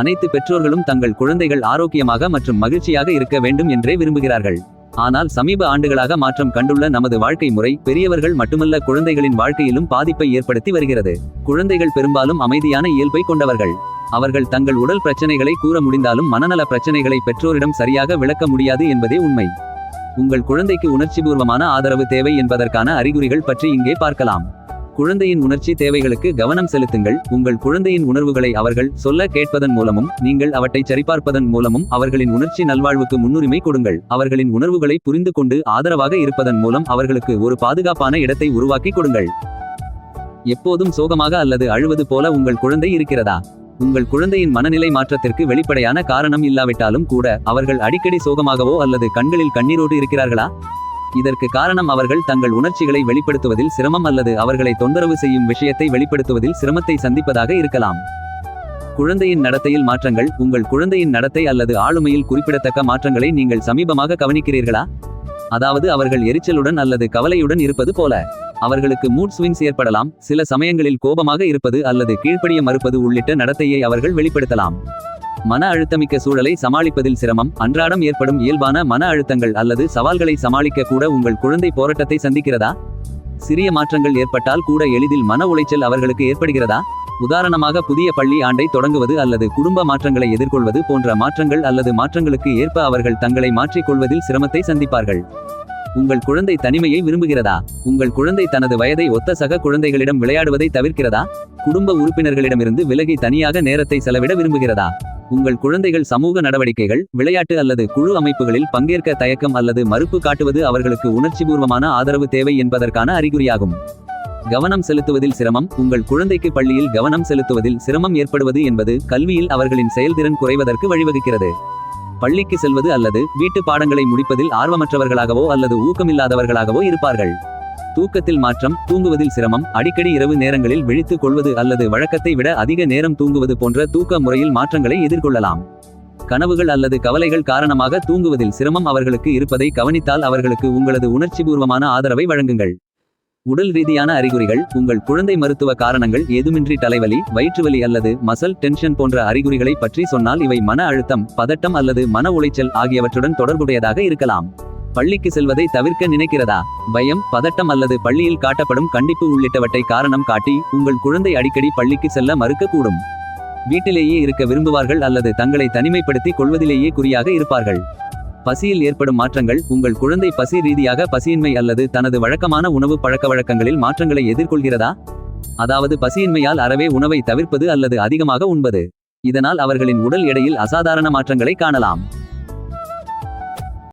அனைத்து பெற்றோர்களும் தங்கள் குழந்தைகள் ஆரோக்கியமாக மற்றும் மகிழ்ச்சியாக இருக்க வேண்டும் என்றே விரும்புகிறார்கள். ஆனால் சமீப ஆண்டுகளாக மாற்றம் கண்டுள்ள நமது வாழ்க்கை முறை பெரியவர்கள் மட்டுமல்ல குழந்தைகளின் வாழ்க்கையிலும் பாதிப்பை ஏற்படுத்தி வருகிறது. குழந்தைகள் பெரும்பாலும் அமைதியான இயல்பை கொண்டவர்கள். அவர்கள் தங்கள் உடல் பிரச்சனைகளை கூற முடிந்தாலும் மனநல பிரச்சனைகளை பெற்றோரிடம் சரியாக விளக்க முடியாது என்பதே உண்மை. உங்கள் குழந்தைக்கு உணர்ச்சிபூர்வமான ஆதரவு தேவை என்பதற்கான அறிகுறிகள் பற்றி இங்கே பார்க்கலாம். குழந்தையின் உணர்ச்சி தேவைகளுக்கு கவனம் செலுத்துங்கள். உங்கள் குழந்தையின் உணர்வுகளை அவர்கள் சொல்ல கேட்பதன் மூலமும் நீங்கள் அவற்றை சரிபார்ப்பதன் மூலமும் அவர்களின் உணர்ச்சி நல்வாழ்வுக்கு முன்னுரிமை கொடுங்கள். அவர்களின் உணர்வுகளை புரிந்து கொண்டு ஆதரவாக இருப்பதன் மூலம் அவர்களுக்கு ஒரு பாதுகாப்பான இடத்தை உருவாக்கி கொடுங்கள். எப்போதும் சோகமாக அல்லது அழுவது போல உங்கள் குழந்தை இருக்கிறதா? உங்கள் குழந்தையின் மனநிலை மாற்றத்திற்கு வெளிப்படையான காரணம் இல்லாவிட்டாலும் கூட அவர்கள் அடிக்கடி சோகமாகவோ அல்லது கண்களில் கண்ணீரோடு இருக்கிறார்களா? இதற்கு காரணம் அவர்கள் தங்கள் உணர்ச்சிகளை வெளிப்படுத்துவதில் சிரமம் அல்லது அவர்களை தொந்தரவு செய்யும் விஷயத்தை வெளிப்படுத்துவதில் சிரமத்தை சந்திப்பதாக இருக்கலாம். குழந்தையின் நடத்தையில் மாற்றங்கள் உங்கள் குழந்தையின் நடத்தை அல்லது ஆளுமையில் குறிப்பிடத்தக்க மாற்றங்களை நீங்கள் சமீபமாக கவனிக்கிறீர்களா? அதாவது அவர்கள் எரிச்சலுடன் அல்லது கவலையுடன் இருப்பது போல. அவர்களுக்கு மூட் ஸ்விங்ஸ் ஏற்படலாம் சில சமயங்களில் கோபமாக இருப்பது அல்லது கீழ்ப்படிய மறுப்பது உள்ளிட்ட நடத்தையை அவர்கள் வெளிப்படுத்தலாம். மன அழுத்தமிக்க சூழலை சமாளிப்பதில் சிரமம் அன்றாடம் ஏற்படும் இயல்பான மன அழுத்தங்கள் அல்லது சவால்களை சமாளிக்க கூட உங்கள் குழந்தை போராட்டத்தை சந்திக்கிறதா? சிறிய மாற்றங்கள் ஏற்பட்டால் கூட எளிதில் மன உளைச்சல் அவர்களுக்கு ஏற்படுகிறதா? உதாரணமாக புதிய பள்ளி ஆண்டை தொடங்குவது அல்லது குடும்ப மாற்றங்களை எதிர்கொள்வது போன்ற மாற்றங்கள் அல்லது மாற்றங்களுக்கு ஏற்ப அவர்கள் தங்களை மாற்றிக்கொள்வதில் சிரமத்தை சந்திப்பார்கள். உங்கள் குழந்தை தனிமையை விரும்புகிறதா? உங்கள் குழந்தை தனது வயதை ஒத்த சக குழந்தைகளிடம் விளையாடுவதை தவிர்க்கிறதா? குடும்ப உறுப்பினர்களிடமிருந்து விலகி தனியாக நேரத்தை செலவிட விரும்புகிறதா? உங்கள் குழந்தைகள் சமூக நடவடிக்கைகள் விளையாட்டு அல்லது குழு அமைப்புகளில் பங்கேற்க தயக்கம் அல்லது மறுப்பு காட்டுவது அவர்களுக்கு உணர்ச்சிபூர்வமான ஆதரவு தேவை என்பதற்கான அறிகுறியாகும். கவனம் செலுத்துவதில் சிரமம் உங்கள் குழந்தைக்கு பள்ளியில் கவனம் செலுத்துவதில் சிரமம் ஏற்படுவது என்பது கல்வியில் அவர்களின் செயல்திறன் குறைவதற்கு வழிவகுக்கிறது. பள்ளிக்கு செல்வது அல்லது வீட்டு பாடங்களை முடிப்பதில் ஆர்வமற்றவர்களாகவோ அல்லது ஊக்கமில்லாதவர்களாகவோ இருப்பார்கள். தூக்கத்தில் மாற்றம் தூங்குவதில் சிரமம் அடிக்கடி இரவு நேரங்களில் விழித்துக் கொள்வது அல்லது வழக்கத்தை விட அதிக நேரம் தூங்குவது போன்ற தூக்க முறையில் மாற்றங்களை எதிர்கொள்ளலாம். கனவுகள் அல்லது கவலைகள் காரணமாக தூங்குவதில் சிரமம் அவர்களுக்கு இருப்பதை கவனித்தால் அவர்களுக்கு உங்களது உணர்ச்சிபூர்வமான ஆதரவை வழங்குங்கள். உடல் ரீதியான அறிகுறிகள் உங்கள் குழந்தை மருத்துவ காரணங்கள் ஏதுமின்றி தலைவலி வயிற்றுவலி அல்லது மசல் டென்ஷன் போன்ற அறிகுறிகளை பற்றி சொன்னால் இவை மன அழுத்தம் பதட்டம் அல்லது மன உளைச்சல் ஆகியவற்றுடன் தொடர்புடையதாக இருக்கலாம். பள்ளிக்கு செல்வதை தவிர்க்க நினைக்கிறதா? பயம் பதட்டம் அல்லது பள்ளியில் காட்டப்படும் கண்டிப்பு உள்ளிட்டவற்றை காரணம் காட்டி உங்கள் குழந்தை அடிக்கடி பள்ளிக்கு செல்ல மறுக்கக்கூடும். வீட்டிலேயே இருக்க விரும்புவார்கள் அல்லது தங்களை தனிமைப்படுத்திக் கொள்வதிலேயே குறியாக இருப்பார்கள். பசியில் ஏற்படும் மாற்றங்கள் உங்கள் குழந்தை பசி ரீதியாக பசியின்மை அல்லது தனது வழக்கமான உணவு பழக்கவழக்கங்களில் மாற்றங்களை எதிர்கொள்கிறதா? அதாவது பசியின்மையால் அறவே உணவை தவிர்ப்பது அல்லது அதிகமாக உண்பது. இதனால் அவர்களின் உடல் எடையில் அசாதாரண மாற்றங்களை காணலாம்.